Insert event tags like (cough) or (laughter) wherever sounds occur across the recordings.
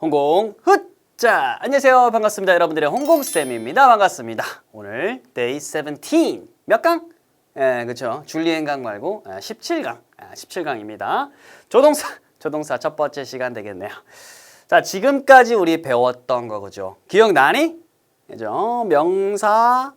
홍공 훗자 안녕하세요. 반갑습니다. 여러분들의 홍공쌤입니다. 반갑습니다. 오늘 데이 17 몇 강? 예 그쵸. 줄리엔 강 말고 아, 17강. 아, 17강입니다. 조동사 (laughs) 조동사 첫 번째 시간 되겠네요. 자 지금까지 우리 배웠던 거 그죠? 기억나니? 그죠? 명사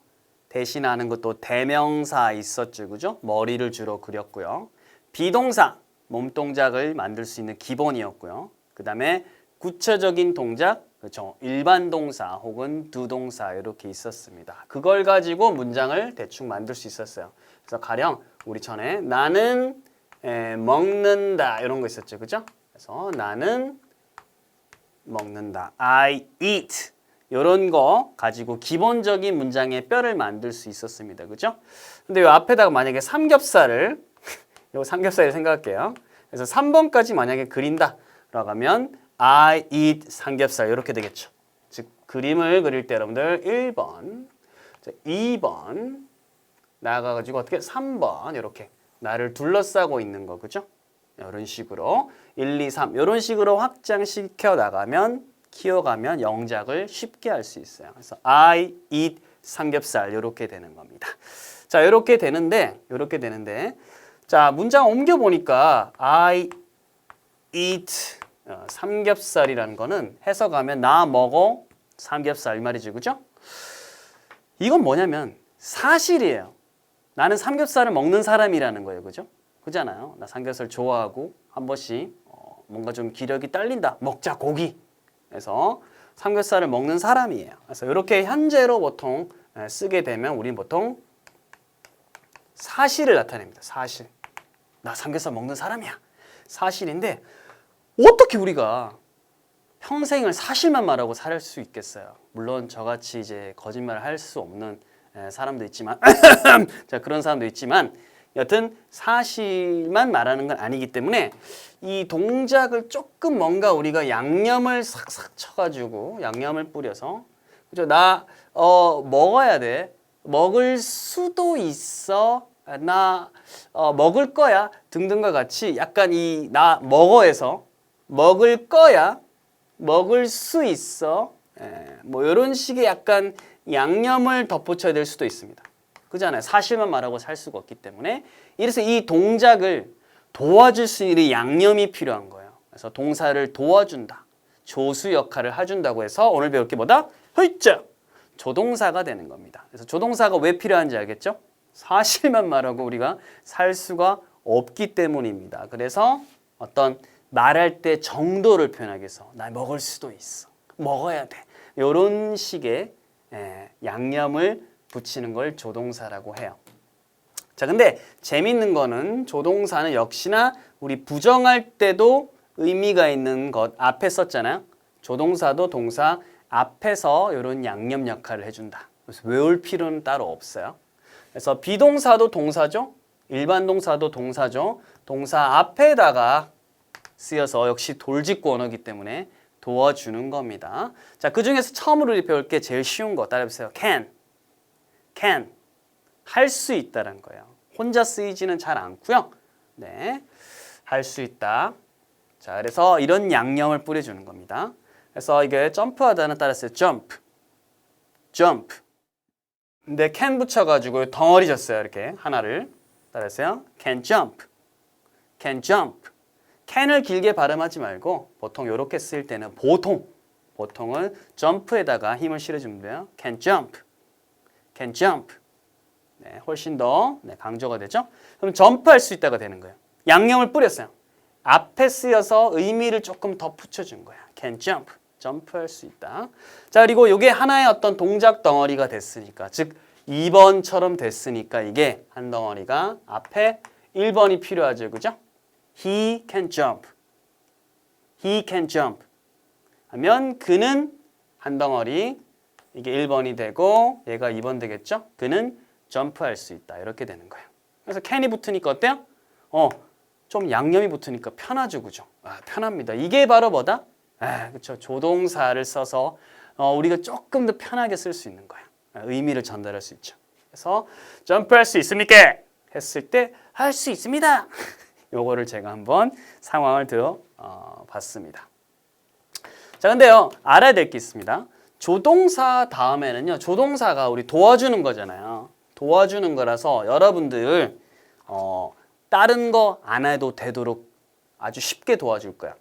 대신하는 것도 대명사 있었죠 그죠 머리를 주로 그렸고요 비동사 몸동작을 만들 수 있는 기본이었고요 그 다음에 구체적인 동작, 그렇죠. 일반 동사 혹은 두 동사 이렇게 있었습니다. 그걸 가지고 문장을 대충 만들 수 있었어요. 그래서 가령 우리 전에 나는 에, 먹는다 이런 거 있었죠, 그죠? 그래서 나는 먹는다. I eat. 이런 거 가지고 기본적인 문장의 뼈를 만들 수 있었습니다. 그죠? 근데 이 앞에다가 만약에 삼겹살을 (laughs) 요 삼겹살을 생각할게요. 그래서 3번까지 만약에 그린다. 라고 하면 I eat 삼겹살 이렇게 되겠죠. 즉 그림을 그릴 때 여러분들 1번, 2번 나가가지고 어떻게 3번 이렇게 나를 둘러싸고 있는 거 그죠? 이런 식으로 1, 2, 3 이런 식으로 확장시켜 나가면 키워가면 영작을 쉽게 할 수 있어요. 그래서 I eat 삼겹살 이렇게 되는 겁니다. 자 이렇게 되는데 이렇게 되는데 자 문장 옮겨 보니까 I eat 어, 삼겹살이라는 거는 해석하면 나 먹어 삼겹살 이 말이지 그죠? 이건 뭐냐면 사실이에요. 나는 삼겹살을 먹는 사람이라는 거예요. 그죠? 그잖아요. 나 삼겹살 좋아하고 한 번씩 어, 뭔가 좀 기력이 딸린다. 먹자 고기. 그래서 삼겹살을 먹는 사람이에요. 그래서 이렇게 현재로 보통 에, 쓰게 되면 우리는 보통 사실을 나타냅니다. 사실. 나 삼겹살 먹는 사람이야. 사실인데 어떻게 우리가 평생을 사실만 말하고 살 수 있겠어요? 물론 저같이 이제 거짓말을 할 수 없는 에, 사람도 있지만 (coughs) 자 그런 사람도 있지만 여튼 사실만 말하는 건 아니기 때문에 이 동작을 조금 뭔가 우리가 양념을 싹싹 쳐가지고 양념을 뿌려서 그죠? 나 어 먹어야 돼. 먹을 수도 있어. 나 어, 먹을 거야. 등등과 같이 약간 이 나 먹어에서 먹을 거야, 먹을 수 있어, 에, 뭐 이런 식의 약간 양념을 덧붙여야 될 수도 있습니다. 그잖아요. 사실만 말하고 살 수가 없기 때문에 이래서 이 동작을 도와줄 수 있는 양념이 필요한 거예요. 그래서 동사를 도와준다. 조수 역할을 해준다고 해서 오늘 배울 게 뭐다? 헐자 조동사가 되는 겁니다. 그래서 조동사가 왜 필요한지 알겠죠? 사실만 말하고 우리가 살 수가 없기 때문입니다. 그래서 어떤 말할 때 정도를 표현하기 위해서 나 먹을 수도 있어. 먹어야 돼. 이런 식의 에, 양념을 붙이는 걸 조동사라고 해요. 자, 근데 재밌는 거는 조동사는 역시나 우리 부정할 때도 의미가 있는 것 앞에 썼잖아요. 조동사도 동사 앞에서 이런 양념 역할을 해준다. 그래서 외울 필요는 따로 없어요. 그래서 비동사도 동사죠. 일반 동사도 동사죠. 동사 앞에다가 쓰여서 역시 돌직구 언어기 때문에 도와주는 겁니다. 자, 그 중에서 처음으로 배울 게 제일 쉬운 거 따라해보세요. can, can, 할 수 있다는 거예요. 혼자 쓰이지는 잘 않고요. 네, 할 수 있다. 자, 그래서 이런 양념을 뿌려 주는 겁니다. 그래서 이게 점프하다는 따라서 jump, jump. 근데 can 붙여 가지고 덩어리 졌어요. 이렇게 하나를 따라서요. can jump, can jump. can을 길게 발음하지 말고 보통 이렇게 쓸 때는 보통 보통은 점프에다가 힘을 실어주면 돼요. can jump, can jump. 네, 훨씬 더 네, 강조가 되죠. 그럼 점프할 수 있다가 되는 거예요. 양념을 뿌렸어요. 앞에 쓰여서 의미를 조금 더 붙여준 거야. can jump, 점프할 수 있다. 자 그리고 이게 하나의 어떤 동작 덩어리가 됐으니까 즉 2번처럼 됐으니까 이게 한 덩어리가 앞에 1번이 필요하죠. 그죠? He can jump. He can jump. 하면 그는 한 덩어리 이게 1번이 되고 얘가 2번 되겠죠? 그는 점프할 수 있다. 이렇게 되는 거예요. 그래서 can이 붙으니까 어때요? 어, 좀 양념이 붙으니까 편하죠, 그죠? 아, 편합니다. 이게 바로 뭐다? 아, 그렇죠. 조동사를 써서 어, 우리가 조금 더 편하게 쓸 수 있는 거야. 아, 의미를 전달할 수 있죠. 그래서 점프할 수 있습니까? 했을 때 할 수 있습니다. (laughs) 요거를 제가 한번 상황을 들어 어, 봤습니다. 자, 근데요 알아야 될 게 있습니다. 조동사 다음에는요 조동사가 우리 도와주는 거잖아요. 도와주는 거라서 여러분들 어, 다른 거 안 해도 되도록 아주 쉽게 도와줄 거야.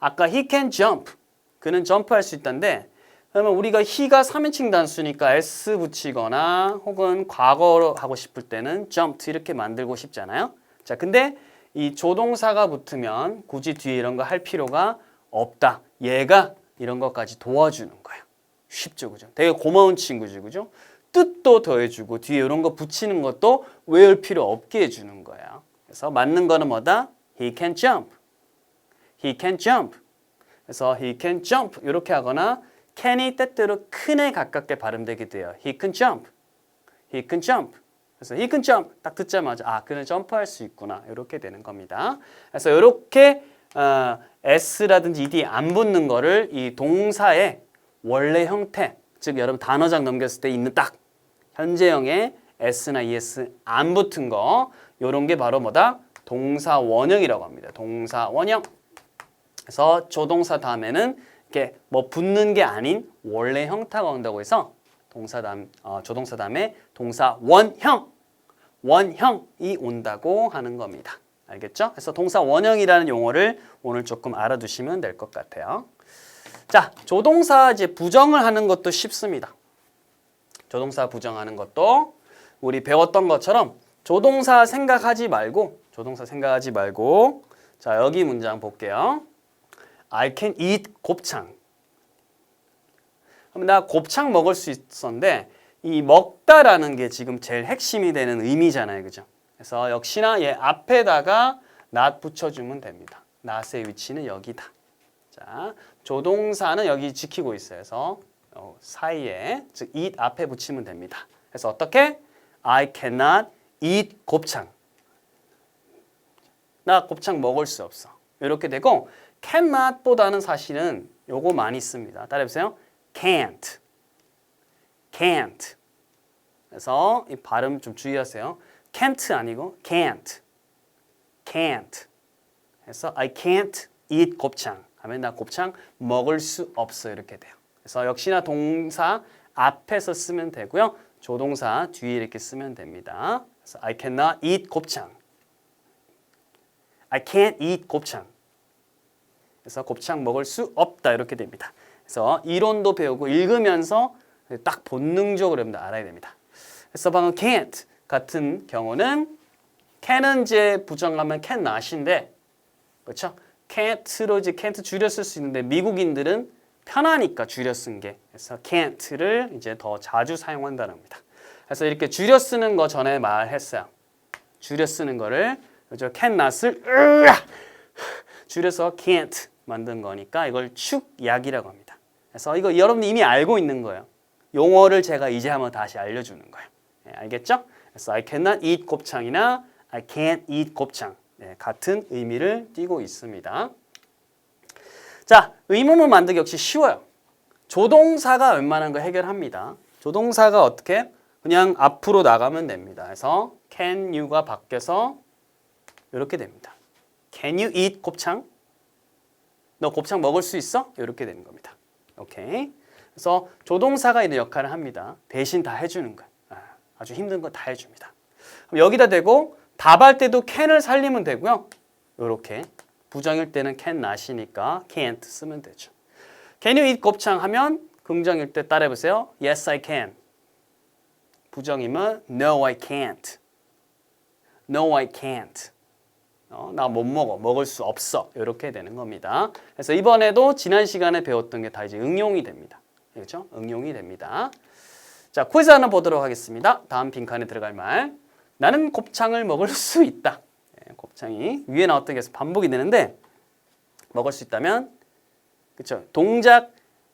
아까 he can jump 그는 점프할 수 있다는데 그러면 우리가 he가 3인칭 단수니까 s 붙이거나 혹은 과거로 하고 싶을 때는 jumped 이렇게 만들고 싶잖아요. 자, 근데 이 조동사가 붙으면 굳이 뒤에 이런 거 할 필요가 없다. 얘가 이런 것까지 도와주는 거예요. 쉽죠, 그죠? 되게 고마운 친구지, 그죠? 뜻도 더해주고 뒤에 이런 거 붙이는 것도 외울 필요 없게 해주는 거야. 그래서 맞는 거는 뭐다? He can jump. He can jump. 그래서 he can jump 이렇게 하거나 can이 때때로 큰에 가깝게 발음되게 돼요. He can jump. He can jump. 그래서 he can jump 딱 듣자마자 아 그는 점프할 수 있구나 이렇게 되는 겁니다. 그래서 이렇게 어, s라든지 ed 안 붙는 거를 이 동사의 원래 형태 즉 여러분 단어장 넘겼을 때 있는 딱 현재형의 s나 es 안 붙은 거 요런 게 바로 뭐다 동사 원형이라고 합니다. 동사 원형. 그래서 조동사 다음에는 이렇게 뭐 붙는 게 아닌 원래 형태가 온다고 해서 동사 다음 어, 조동사 다음에 동사 원형 원형이 온다고 하는 겁니다. 알겠죠? 그래서 동사 원형이라는 용어를 오늘 조금 알아두시면 될 것 같아요. 자, 조동사 이제 부정을 하는 것도 쉽습니다. 조동사 부정하는 것도 우리 배웠던 것처럼 조동사 생각하지 말고 조동사 생각하지 말고 자, 여기 문장 볼게요. I can eat 곱창. 그럼 나 곱창 먹을 수 있었는데 이 먹다라는 게 지금 제일 핵심이 되는 의미잖아요. 그죠? 그래서 역시나 얘 앞에다가 not 붙여주면 됩니다. not의 위치는 여기다. 자, 조동사는 여기 지키고 있어요. 그래서 어, 사이에 즉 eat 앞에 붙이면 됩니다. 그래서 어떻게? I cannot eat 곱창. 나 곱창 먹을 수 없어. 이렇게 되고 cannot보다는 사실은 요거 많이 씁니다. 따라해보세요. can't. can't. 그래서 이 발음 좀 주의하세요. can't 아니고 can't. can't. 그래서 I can't eat 곱창. 하면 나 곱창 먹을 수 없어 이렇게 돼요. 그래서 역시나 동사 앞에서 쓰면 되고요. 조동사 뒤에 이렇게 쓰면 됩니다. 그래서 I cannot eat 곱창. I can't eat 곱창. 그래서 곱창 먹을 수 없다 이렇게 됩니다. 그래서 이론도 배우고 읽으면서 딱 본능적으로 여러분들 알아야 됩니다. 그래서 방금 can't 같은 경우는 can은 이제 부정하면 can not인데 그렇죠? Can't로 이제 can't 줄여 쓸 수 있는데 미국인들은 편하니까 줄여 쓴 게 그래서 can't를 이제 더 자주 사용한다는 겁니다. 그래서 이렇게 줄여 쓰는 거 전에 말했어요. 줄여 쓰는 거를 그죠? can not을 줄여서 can't 만든 거니까 이걸 축약이라고 합니다. 그래서 이거 여러분이 이미 알고 있는 거예요. 용어를 제가 이제 한번 다시 알려주는 거예요. 네, 알겠죠? 그래서 I cannot eat 곱창이나 I can't eat 곱창 네, 같은 의미를 띠고 있습니다. 자, 의문문 만들기 역시 쉬워요. 조동사가 웬만한 거 해결합니다. 조동사가 어떻게? 그냥 앞으로 나가면 됩니다. 그래서 can you가 바뀌어서 이렇게 됩니다. Can you eat 곱창? 너 곱창 먹을 수 있어? 이렇게 되는 겁니다. 오케이. 그래서 조동사가 이런 역할을 합니다. 대신 다 해주는 거야. 아, 아주 힘든 거 다 해줍니다. 그럼 여기다 대고 답할 때도 can을 살리면 되고요. 이렇게 부정일 때는 can not이니까 can't 쓰면 되죠. Can you eat 곱창 하면 긍정일 때 따라해보세요. Yes, I can. 부정이면 No, I can't. No, I can't. 어, 나 못 먹어. 먹을 수 없어. 이렇게 되는 겁니다. 그래서 이번에도 지난 시간에 배웠던 게 다 이제 응용이 됩니다. 그렇죠? 응용이 됩니다. 자, 퀴즈 하나 보도록 하겠습니다. 다음 빈칸에 들어갈 말. 나는 곱창을 먹을 (laughs) 수 있다. 예, 곱창이 위에 나왔던 게 반복이 되는데 먹을 수 있다면 그렇죠? 동작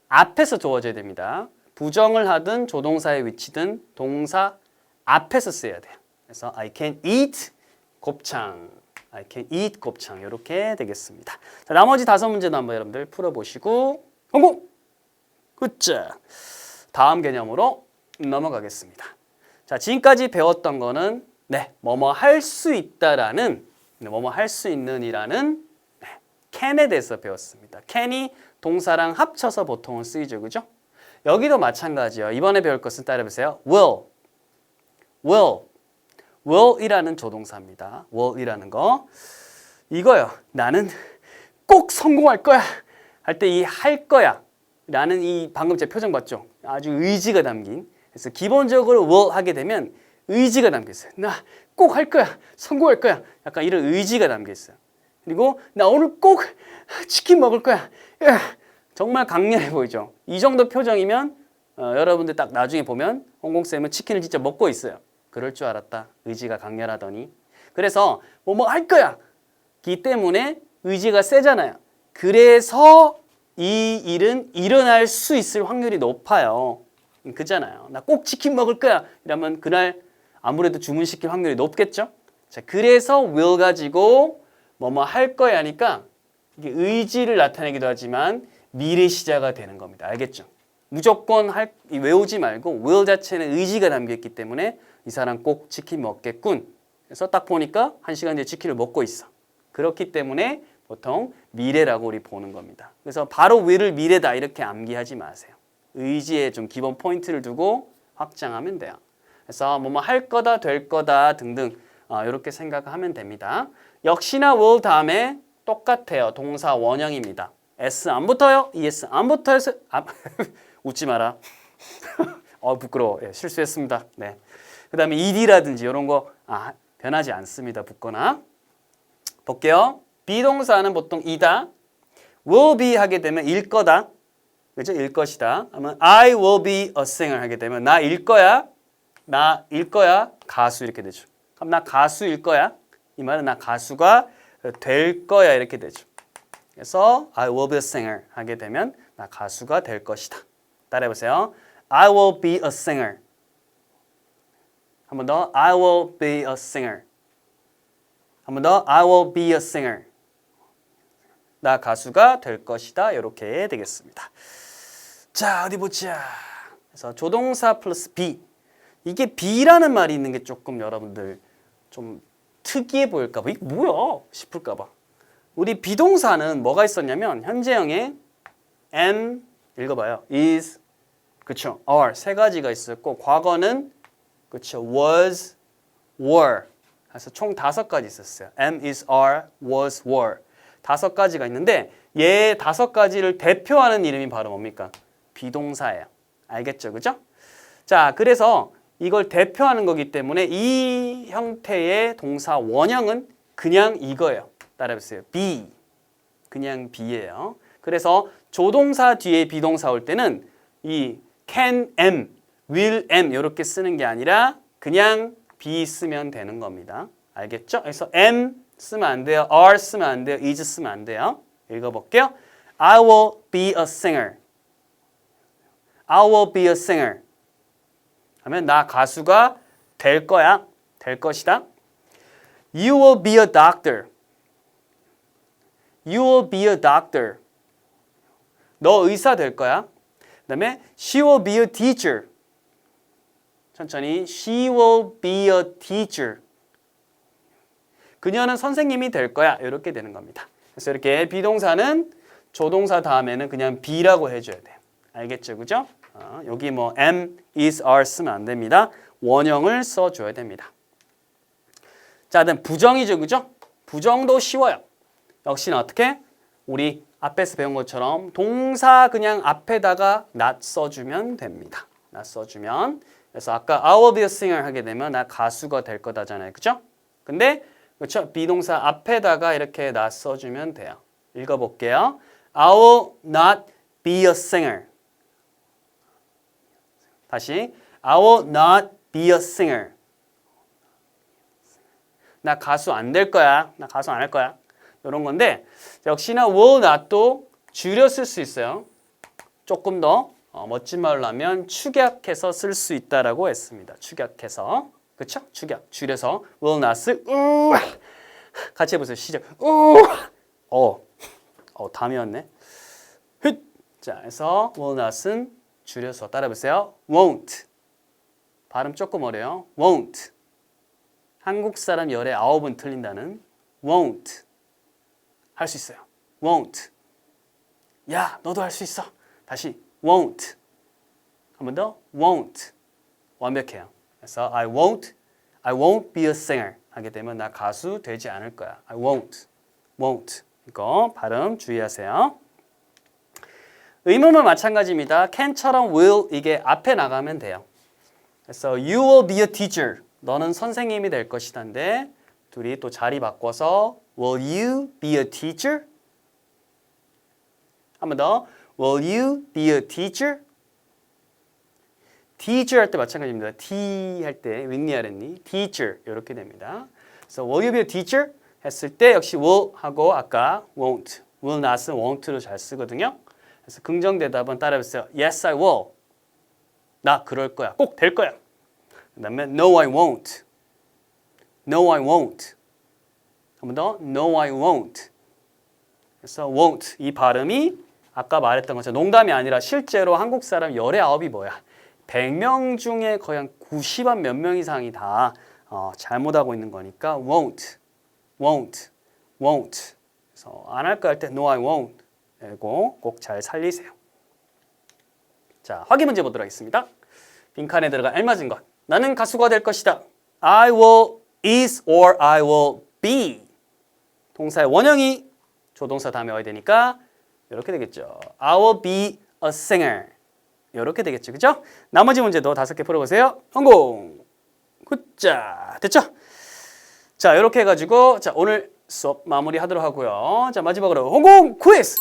앞에서 주어져야 됩니다. 부정을 하든 조동사의 위치든 동사 앞에서 써야 돼요. 그래서 I can eat 곱창. I can eat 곱창 이렇게 되겠습니다. 자, 나머지 다섯 문제도 한번 여러분들 풀어보시고 성공! 굿자. 다음 개념으로 넘어가겠습니다. 자, 지금까지 배웠던 거는 네, 뭐뭐 할 수 있다라는 네, 뭐뭐 할 수 있는이라는 네, can에 대해서 배웠습니다. can이 동사랑 합쳐서 보통은 쓰이죠, 그죠? 여기도 마찬가지요. 이번에 배울 것은 따라해보세요. will, will, will이라는 조동사입니다. will이라는 거 이거요. 나는 꼭 성공할 거야. 할 때 이 할 거야. 라는 이 방금 제 표정 봤죠? 아주 의지가 담긴. 그래서 기본적으로 will 하게 되면 의지가 담겨 있어요. 나 꼭 할 거야. 성공할 거야. 약간 이런 의지가 담겨 있어요. 그리고 나 오늘 꼭 치킨 먹을 거야. 으아, 정말 강렬해 보이죠? 이 정도 표정이면 어, 여러분들 딱 나중에 보면 홍콩쌤은 치킨을 진짜 먹고 있어요. 그럴 줄 알았다. 의지가 강렬하더니. 그래서 뭐 뭐 할 거야. 기 때문에 의지가 세잖아요. 그래서 이 일은 일어날 수 있을 확률이 높아요. 그잖아요. 나 꼭 치킨 먹을 거야. 이러면 그날 아무래도 주문시킬 확률이 높겠죠. 자, 그래서 will 가지고 뭐뭐 할 거야 하니까 이게 의지를 나타내기도 하지만 미래 시자가 되는 겁니다. 알겠죠? 무조건 할 외우지 말고 will 자체는 의지가 담겨 있기 때문에 이 사람 꼭 치킨 먹겠군. 그래서 딱 보니까 한 시간 뒤에 치킨을 먹고 있어. 그렇기 때문에 보통 미래라고 우리 보는 겁니다. 그래서 바로 will을 미래다 이렇게 암기하지 마세요. 의지에 좀 기본 포인트를 두고 확장하면 돼요. 그래서 뭐뭐 할 거다 될 거다 등등 어, 이렇게 생각하면 됩니다. 역시나 will 다음에 똑같아요. 동사 원형입니다. s 안 붙어요. es 안 붙어요. 아, (laughs) 웃지 마라. (laughs) 어 부끄러워. 예, 실수했습니다. 네. 그다음에 ed라든지 이런 거 아, 변하지 않습니다. 붙거나 볼게요. 비동사는 보통 이다. will be 하게 되면 일 거다. 그죠? 일 것이다. 하면 I will be a singer 하게 되면 나 일 거야. 나일 거야. 가수 이렇게 되죠. 그럼 나 가수일 거야. 이 말은 나 가수가 될 거야 이렇게 되죠. 그래서 I will be a singer 하게 되면 나 가수가 될 것이다. 따라해 보세요. I will be a singer. 한 번 더. I will be a singer. 한 번 더. I will be a singer. 나 가수가 될 것이다. 이렇게 되겠습니다. 자, 어디 보자. 그래서 조동사 플러스 be. 이게 be라는 말이 있는 게 조금 여러분들 좀 특이해 보일까 봐. 이게 뭐야? 싶을까 봐. 우리 비동사는 뭐가 있었냐면 현재형에 am 읽어봐요. is 그쵸? are 세 가지가 있었고 과거는 그쵸? was, were 그래서 총 다섯 가지 있었어요. am, is, are, was, were 다섯 가지가 있는데 얘 다섯 가지를 대표하는 이름이 바로 뭡니까? 비동사예요. 알겠죠? 그죠? 자, 그래서 이걸 대표하는 거기 때문에 이 형태의 동사 원형은 그냥 이거예요. 따라해보세요. be. 그냥 be예요. 그래서 조동사 뒤에 비동사 올 때는 이 can, am, will, am 이렇게 쓰는 게 아니라 그냥 be 쓰면 되는 겁니다. 알겠죠? 그래서 am 쓰면 안 돼요. are 쓰면 안 돼요. is 쓰면 안 돼요. 읽어볼게요. I will be a singer. I will be a singer. 하면 나 가수가 될 거야. 될 것이다. You will be a doctor. You will be a doctor. 너 의사 될 거야. 그 다음에 she will be a teacher. 천천히 she will be a teacher. 그녀는 선생님이 될 거야. 이렇게 되는 겁니다. 그래서 이렇게 비동사는 조동사 다음에는 그냥 be라고 해줘야 돼요. 알겠죠, 그죠? 어, 여기 뭐 am, is, are 쓰면 안 됩니다. 원형을 써줘야 됩니다. 자, 다음 부정이죠, 그죠? 부정도 쉬워요. 역시나 어떻게? 우리 앞에서 배운 것처럼 동사 그냥 앞에다가 not 써주면 됩니다. not 써주면 그래서 아까 I will be a singer 하게 되면 나 가수가 될 거다잖아요, 그죠? 근데 그렇죠? 비동사 앞에다가 이렇게 not 써주면 돼요. 읽어볼게요. I will not be a singer. 다시 I will not be a singer. 나 가수 안 될 거야. 나 가수 안 할 거야. 이런 건데 역시나 will not도 줄여 쓸 수 있어요. 조금 더 어, 멋진 말로 하면 축약해서 쓸 수 있다라고 했습니다. 축약해서 그렇죠? 축약 줄여서 will not을 우 같이 해 보세요. 시작. 우 어, 어 담이었네. 흣. 자, 그래서 will not은 줄여서 따라해보세요. won't. 발음 조금 어려요. won't. 한국 사람 열의 아홉은 틀린다는 won't 할 수 있어요. won't. 야, 너도 할 수 있어. 다시 won't. 한 번 더 won't. 완벽해요. 그래서 I won't I won't be a singer 하게 되면 나 가수 되지 않을 거야. I won't. won't. 이거 발음 주의하세요. 의문문 마찬가지입니다. can처럼 will 이게 앞에 나가면 돼요. 그래서 you will be a teacher. 너는 선생님이 될 것이다인데 둘이 또 자리 바꿔서 will you be a teacher? 한 번 더. will you be a teacher? teacher 할 때 마찬가지입니다. T 할때 윗니 아랫니 teacher 이렇게 됩니다. 그래서 will you be a teacher 했을 때 역시 will 하고 아까 won't, will not은 won't로 잘 쓰거든요. 그래서 긍정 대답은 따라해보세요. Yes, I will. 나 그럴 거야. 꼭 될 거야. 그 다음에 No, I won't. No, I won't. 한 번 더. No, I won't. 그래서 won't 이 발음이 아까 말했던 것처럼 농담이 아니라 실제로 한국 사람 열의 아홉이 뭐야? 100명 중에 거의 한 90한 몇명 이상이 다 어, 잘못하고 있는 거니까 won't, won't, won't. 그래서 안 할 거 할 때 no, I won't. 이거 꼭잘 살리세요. 자, 확인 문제 보도록 하겠습니다. 빈칸에 들어가 알맞은 것. 나는 가수가 될 것이다. I will is or I will be. 동사의 원형이 조동사 다음에 와야 되니까 이렇게 되겠죠. I will be a singer. 이렇게 되겠죠. 그죠? 나머지 문제도 다섯 개 풀어보세요. 성공! 굿자! 됐죠? 자, 이렇게 해가지고 자 오늘 수업 마무리하도록 하고요. 자, 마지막으로 홍콩 퀴즈!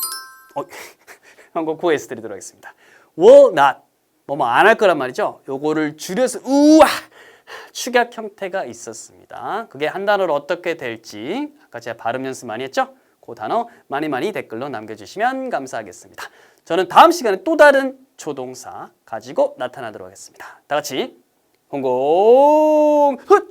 어, (laughs) 홍콩 퀴즈 드리도록 하겠습니다. will not 뭐뭐 안 할 거란 말이죠. 요거를 줄여서 우와 축약 형태가 있었습니다. 그게 한 단어로 어떻게 될지 아까 제가 발음 연습 많이 했죠? 그 단어 많이 많이 댓글로 남겨주시면 감사하겠습니다. 저는 다음 시간에 또 다른 조동사 가지고 나타나도록 하겠습니다. 다 같이 홍공 훗